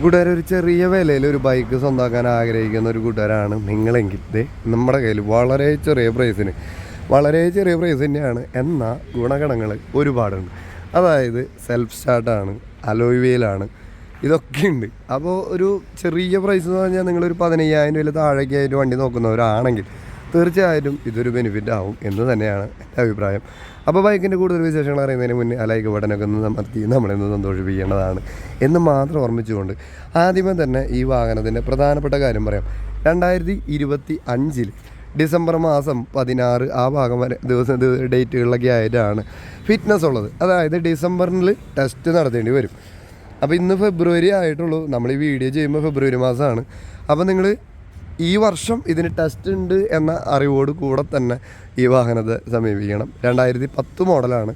കൂട്ടുകാർ ഒരു ചെറിയ വിലയിൽ ഒരു ബൈക്ക് സ്വന്തമാക്കാൻ ആഗ്രഹിക്കുന്ന ഒരു കൂട്ടുകാരാണ് നിങ്ങളെങ്കിൽ. നമ്മുടെ കയ്യിൽ വളരെ ചെറിയ പ്രൈസിന് വളരെ ചെറിയ പ്രൈസ് തന്നെയാണ്. എന്നാൽ ഗുണഗണങ്ങൾ ഒരുപാടുണ്ട്. അതായത് സെൽഫ് സ്റ്റാർട്ടാണ് അലോയ് വീലാണ് ഇതൊക്കെ ഉണ്ട്. അപ്പോൾ ഒരു ചെറിയ പ്രൈസ് എന്ന് പറഞ്ഞാൽ നിങ്ങളൊരു പതിനയ്യായിരം രൂപയിൽ താഴേക്കായിട്ട് വണ്ടി നോക്കുന്നവരാണെങ്കിൽ തീർച്ചയായിട്ടും ഇതൊരു ബെനിഫിറ്റ് ആവും എന്ന് തന്നെയാണ് എന്റെ അഭിപ്രായം. അപ്പോൾ ബൈക്കിന്റെ കൂടുതൽ വിശേഷങ്ങൾ അറിയുന്നതിന് മുന്നേ ആ ലൈക്ക് ബട്ടനൊക്കെ ഒന്ന് അമർത്തി നമ്മളെന്ന് സന്തോഷിപ്പിക്കേണ്ടതാണ് എന്ന് മാത്രം ഓർമ്മിച്ചുകൊണ്ട് ആദ്യമേ തന്നെ ഈ വാഹനത്തിന്റെ പ്രധാനപ്പെട്ട കാര്യം പറയാം. രണ്ടായിരത്തി ഇരുപത്തി അഞ്ചിൽ ഡിസംബർ മാസം പതിനാറ് ആ ഭാഗം വരെ ദിവസം ദിവ- ഡേറ്റുകളിലൊക്കെ ആയിട്ടാണ് ഫിറ്റ്നസ് ഉള്ളത്. അതായത് ഡിസംബറിൽ ടെസ്റ്റ് നടത്തേണ്ടി വരും. അപ്പോൾ ഇന്ന് ഫെബ്രുവരി ആയിട്ടുള്ളൂ. നമ്മൾ ഈ വീഡിയോ ചെയ്യുമ്പോൾ ഫെബ്രുവരി മാസമാണ്. അപ്പോൾ നിങ്ങൾ ഈ വർഷം ഇതിന് ടെസ്റ്റ് ഉണ്ട് എന്ന അറിവോട് കൂടെ തന്നെ ഈ വാഹനത്തെ സമീപിക്കണം. രണ്ടായിരത്തി പത്ത് മോഡലാണ്.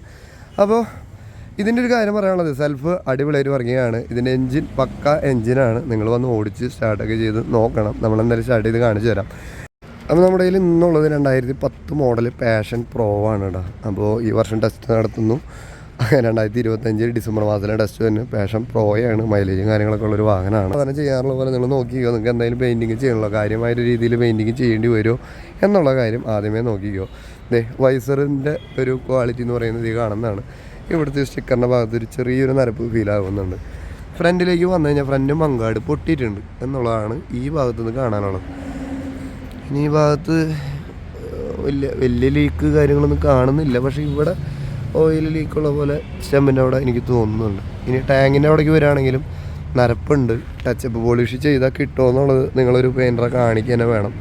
അപ്പോൾ ഇതിന്റെ ഒരു കാര്യം പറയാനുള്ളത് സെൽഫ് അടിപൊളിയായിട്ട് ഇറങ്ങിയാണ് ഇതിന്റെ എൻജിൻ പക്ക എൻജിനാണ് നിങ്ങൾ വന്ന് ഓടിച്ച് സ്റ്റാർട്ടൊക്കെ ചെയ്ത് നോക്കണം. നമ്മൾ എന്തായാലും സ്റ്റാർട്ട് ചെയ്ത് കാണിച്ചു തരാം. അപ്പോൾ നമ്മുടെ കയ്യിൽ ഇന്നുള്ളത് രണ്ടായിരത്തി പത്ത് മോഡൽ പാഷൻ പ്രോ ആണ് കേട്ടോ അപ്പോൾ ഈ വർഷം ടെസ്റ്റ് നടത്തുന്നു. രണ്ടായിരത്തി ഇരുപത്തഞ്ച് ഡിസംബർ മാസത്തിലെ ടെസ്റ്റ് തന്നെ. പാഷൻ പ്രോയാണ് മൈലേജും കാര്യങ്ങളൊക്കെ ഉള്ളൊരു വാഹനമാണ്. അതിനെ ചെയ്യാറുള്ള പോലെ നിങ്ങൾ നോക്കിക്കോ. നിങ്ങൾക്ക് എന്തായാലും പെയിന്റിങ് ചെയ്യണമല്ലോ കാര്യമായൊരു രീതിയിൽ പെയിന്റിങ് ചെയ്യേണ്ടി വരുമോ എന്നുള്ള കാര്യം ആദ്യമേ നോക്കിക്കോ. ദേ വൈസറിന്റെ ഒരു ക്വാളിറ്റി എന്ന് പറയുന്നത് ഈ കാണുന്നതാണ്. ഇവിടുത്തെ സ്റ്റിക്കറിന്റെ ഭാഗത്ത് ഒരു ചെറിയൊരു നരപ്പ് ഫീൽ ആകുന്നുണ്ട് ഫ്രണ്ടിലേക്ക് വന്നു കഴിഞ്ഞാൽ ഫ്രണ്ട് മങ്കാട് പൊട്ടിയിട്ടുണ്ട് എന്നുള്ളതാണ് ഈ ഭാഗത്ത് നിന്ന് കാണാനുള്ളത്. ഇനി ഈ ഭാഗത്ത് വലിയ വലിയ ലീക്ക് കാര്യങ്ങളൊന്നും കാണുന്നില്ല. പക്ഷേ ഇവിടെ ഓയിൽ ലീക്കുള്ള പോലെ സ്റ്റെമ്പിന്റെ അവിടെ എനിക്ക് തോന്നുന്നുണ്ട്. ഇനി ടാങ്കിന്റെ അവിടേക്ക് വരികയാണെങ്കിലും നരപ്പുണ്ട്. ടച്ചപ്പ് പോളിഷ് ചെയ്താൽ കിട്ടുമോ എന്നുള്ളത് നിങ്ങളൊരു പെയിന്ററെ കാണിക്കുക തന്നെ വേണം.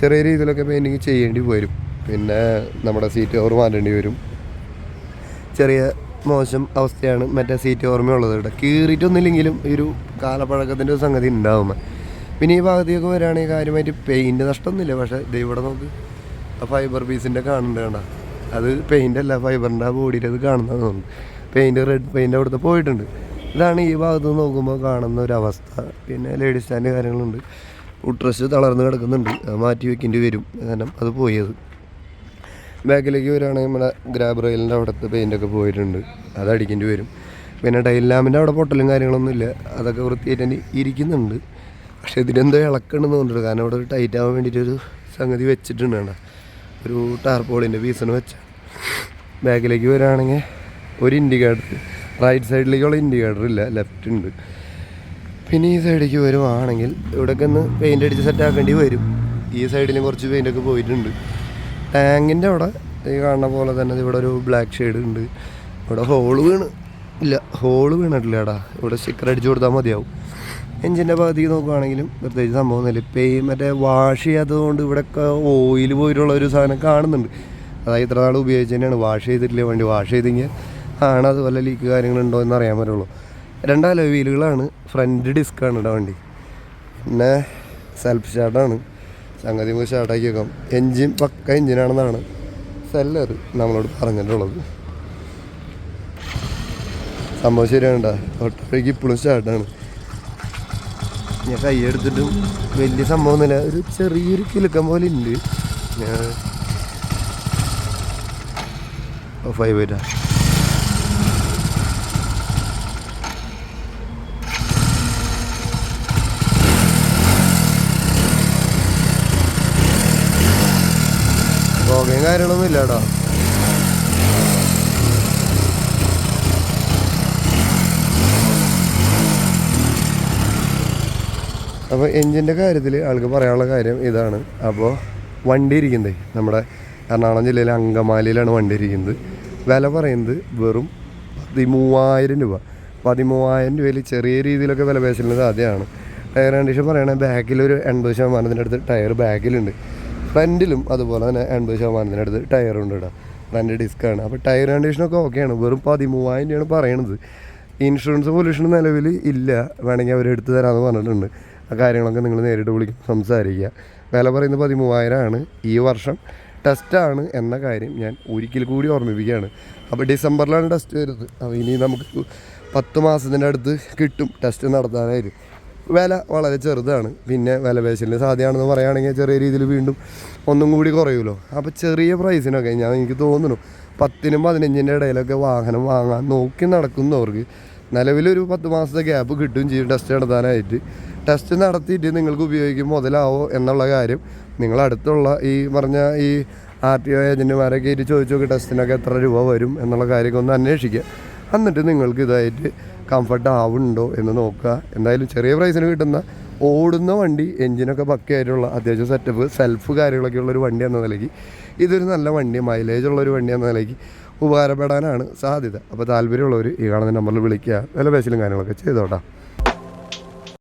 ചെറിയ രീതിയിലൊക്കെ പെയിന്റിങ് ചെയ്യേണ്ടി വരും. പിന്നെ നമ്മുടെ സീറ്റ് ഓവർ മാറ്റേണ്ടി വരും. ചെറിയ മോശം അവസ്ഥയാണ് മറ്റേ സീറ്റ് ഓർമ്മയുള്ളത് ഇവിടെ കീറിയിട്ടൊന്നുമില്ലെങ്കിലും ഈ ഒരു കാലപ്പഴക്കത്തിന്റെ ഒരു സംഗതി ഉണ്ടാവും. പിന്നെ ഈ ഭാഗത്തേക്ക് വരികയാണെങ്കിൽ കാര്യമായിട്ട് പെയിന്റ് നഷ്ടമൊന്നുമില്ല. പക്ഷേ ഇവിടെ നോക്ക്. ആ ഫൈബർ പീസിന്റെ കാണുന്നുണ്ട് കണ്ട? അത് പെയിന്റ് അല്ല ഫൈബറിന്റെ ആ ബോഡിയിൽ അത് കാണുന്നത് തോന്നുന്നു. പെയിന്റ് റെഡ് പെയിന്റ് അവിടുത്തെ പോയിട്ടുണ്ട്. ഇതാണ് ഈ ഭാഗത്ത് നോക്കുമ്പോൾ കാണുന്ന ഒരു അവസ്ഥ. പിന്നെ ലേഡീസ് സ്റ്റാൻഡ് കാര്യങ്ങളുണ്ട്. ഉട്രസ് തളർന്ന് കിടക്കുന്നുണ്ട്. മാറ്റി വെക്കേണ്ടി വരും. കാരണം അത് പോയത്. ബാക്കിലേക്ക് വരികയാണെങ്കിൽ നമ്മുടെ ഗ്രാബ് റെയിലിന്റെ അവിടുത്തെ പെയിന്റൊക്കെ പോയിട്ടുണ്ട്. അത് അടിക്കേണ്ടി വരും. പിന്നെ ടൈൽ ലാമ്പിന്റെ അവിടെ പൊട്ടലും കാര്യങ്ങളൊന്നും ഇല്ല. അതൊക്കെ വൃത്തിയായിട്ട് തന്നെ ഇരിക്കുന്നുണ്ട്. പക്ഷേ ഇതിനെന്തോ ഇളക്കണമെന്ന് തോന്നിയിട്ടുണ്ട് കാരണം അവിടെ ഒരു ടൈറ്റ് ആവാൻ വേണ്ടിയിട്ടൊരു സംഗതി വെച്ചിട്ടുണ്ട് ഒരു ടാർപോളിന്റെ പീസിന് വെച്ച ബാക്കിലേക്ക് വരികയാണെങ്കിൽ ഒരു ഇൻഡിക്കേറ്റർ റൈറ്റ് സൈഡിലേക്കുള്ള ഇൻഡിക്കേറ്റർ ഇല്ല ലെഫ്റ്റ് ഉണ്ട്. പിന്നെ ഈ സൈഡിലേക്ക് വരുവാണെങ്കിൽ ഇവിടെയൊക്കെ ഒന്ന് പെയിന്റ് അടിച്ച് സെറ്റ് ആക്കേണ്ടി വരും. ഈ സൈഡിലും കുറച്ച് പെയിന്റൊക്കെ പോയിട്ടുണ്ട്. ടാങ്കിന്റെ അവിടെ ഈ കാണുന്ന പോലെ തന്നെ ഇവിടെ ഒരു ബ്ലാക്ക് ഷെയ്ഡ് ഉണ്ട്. ഇവിടെ ഹോൾ വീണ്. ഇല്ല ഹോൾ വീണിട്ടില്ല എടാ. ഇവിടെ സ്റ്റിക്കർ അടിച്ചു കൊടുത്താൽ മതിയാവും. എഞ്ചിന്റെ ഭാഗത്തേക്ക് നോക്കുകയാണെങ്കിലും പ്രത്യേകിച്ച് സംഭവമൊന്നുമില്ല ഇപ്പം മറ്റേ വാഷ് ചെയ്യാത്തതുകൊണ്ട് ഇവിടെയൊക്കെ ഓയിൽ പോയിട്ടുള്ള ഒരു സാധനം കാണുന്നുണ്ട്. അതായത് ഇത്ര നാൾ ഉപയോഗിച്ച് തന്നെയാണ്. വാഷ് ചെയ്തിട്ടില്ല? വണ്ടി വാഷ് ചെയ്തെങ്കിൽ ആണ് അത് വല്ല ലീക്ക് കാര്യങ്ങളുണ്ടോ എന്ന് അറിയാൻ പറ്റുള്ളൂ. രണ്ടാലോ വീലുകളാണ് ഫ്രണ്ട് ഡിസ്ക്കാണ് ഇവിടെ വണ്ടി. പിന്നെ സെൽഫ് സ്റ്റാർട്ടാണ് സംഗതി പോയി സ്റ്റാർട്ടാക്കി വെക്കാം എൻജിൻ പക്ക എൻജിനാണെന്നാണ് സെല്ലർ നമ്മളോട് പറഞ്ഞിട്ടുള്ളത്. സംഭവം ശരിയാണ് ഒട്ടൊഴിക്ക് ഇപ്പോഴും സ്റ്റാർട്ടാണ് ഞാൻ കൈ എടുത്തിട്ടും വലിയ സംഭവമൊന്നുമില്ല. ഒരു ചെറിയൊരു കിലുക്കം പോലെ ഉണ്ട്. ഞാൻ ആയിട്ടാ പുകയും കാര്യങ്ങളൊന്നും ഇല്ല കേട്ടോ അപ്പോൾ എൻജിന്റെ കാര്യത്തിൽ ആൾക്ക് പറയാനുള്ള കാര്യം ഇതാണ്. അപ്പോൾ വണ്ടി ഇരിക്കുന്നത് നമ്മുടെ എറണാകുളം ജില്ലയിലെ അങ്കമാലിയിലാണ് വണ്ടി ഇരിക്കുന്നത്. വില പറയുന്നത് വെറും പതിമൂവായിരം രൂപ. പതിമൂവായിരം രൂപയിൽ ചെറിയ രീതിയിലൊക്കെ വില പേശുന്നത് സാധ്യമാണ് ടയർ കണ്ടീഷൻ പറയുകയാണെങ്കിൽ ബാക്കിൽ ഒരു എൺപത് ശതമാനത്തിന്റെ അടുത്ത് ടയർ ബാക്കിലുണ്ട്. ഫ്രണ്ടിലും അതുപോലെ തന്നെ എൺപത് ശതമാനത്തിന്റെ അടുത്ത് ടയറുണ്ട് കേട്ടോ. ഫ്രണ്ട് ഡിസ്ക്കാണ്. അപ്പോൾ ടയർ കണ്ടീഷനൊക്കെ ഓക്കെയാണ്. വെറും പതിമൂവായിരം രൂപയാണ് പറയണത്. ഇൻഷുറൻസ് പൊല്യൂഷൻ നിലവിൽ ഇല്ല. വേണമെങ്കിൽ അവർ എടുത്തു തരാമെന്ന് പറഞ്ഞിട്ടുണ്ട്. ആ കാര്യങ്ങളൊക്കെ നിങ്ങൾ നേരിട്ട് വിളിക്കും സംസാരിക്കുക. വില പറയുന്നത് പതിമൂവായിരമാണ്. ഈ വർഷം ടെസ്റ്റാണ് എന്ന കാര്യം ഞാൻ ഒരിക്കൽ കൂടി ഓർമ്മിപ്പിക്കുകയാണ്. അപ്പോൾ ഡിസംബറിലാണ് ടെസ്റ്റ് വരുന്നത്. അപ്പോൾ ഇനി നമുക്ക് പത്ത് മാസത്തിന്റെ അടുത്ത് കിട്ടും ടെസ്റ്റ് നടത്താനായിട്ട്. വില വളരെ ചെറുതാണ്. പിന്നെ വില പേശലിന് സാധ്യമാണെന്ന് പറയുകയാണെങ്കിൽ ചെറിയ രീതിയിൽ വീണ്ടും ഒന്നും കൂടി കുറയുമല്ലോ. അപ്പോൾ ചെറിയ പ്രൈസിനൊക്കെ ഞാൻ എനിക്ക് തോന്നുന്നു പത്തിനും പതിനഞ്ചിന്റെ ഇടയിലൊക്കെ വാഹനം വാങ്ങാൻ നോക്കി നടക്കുന്നവർക്ക് നിലവിലൊരു പത്ത് മാസത്തെ ഗ്യാപ്പ് കിട്ടുകയും ചെയ്യും. ടെസ്റ്റ് നടത്താനായിട്ട്. ടെസ്റ്റ് നടത്തിയിട്ട് നിങ്ങൾക്ക് ഉപയോഗിക്കുമ്പോൾ മുതലാവോ എന്നുള്ള കാര്യം നിങ്ങൾ അടുത്തുള്ള ഈ പറഞ്ഞ ഈ ആർ ടി ഒ ഏജന്റുമാരൊക്കെ ആയിട്ട് ചോദിച്ചു നോക്കി ടെസ്റ്റിനൊക്കെ എത്ര രൂപ വരും എന്നുള്ള കാര്യമൊക്കെ ഒന്ന് അന്വേഷിക്കുക. എന്നിട്ട് നിങ്ങൾക്ക് ഇതായിട്ട് കംഫർട്ട് ആവുന്നുണ്ടോ എന്ന് നോക്കുക. എന്തായാലും ചെറിയ പ്രൈസിന് കിട്ടുന്ന ഓടുന്ന വണ്ടി എൻജിനൊക്കെ പക്കയായിട്ടുള്ള അത്യാവശ്യം സെറ്റപ്പ് സെൽഫ് കാര്യങ്ങളൊക്കെ ഉള്ളൊരു വണ്ടി എന്ന നിലയ്ക്ക്. ഇതൊരു നല്ല വണ്ടി മൈലേജ് ഉള്ളൊരു വണ്ടി എന്ന നിലയ്ക്ക്. ഉപകാരപ്പെടാനാണ് സാധ്യത. അപ്പോൾ താല്പര്യമുള്ളവർ ഈ കാണുന്ന നമ്പറിൽ വിളിക്കുക. വില പേശലും കാര്യങ്ങളൊക്കെ ചെയ്തോട്ടാ.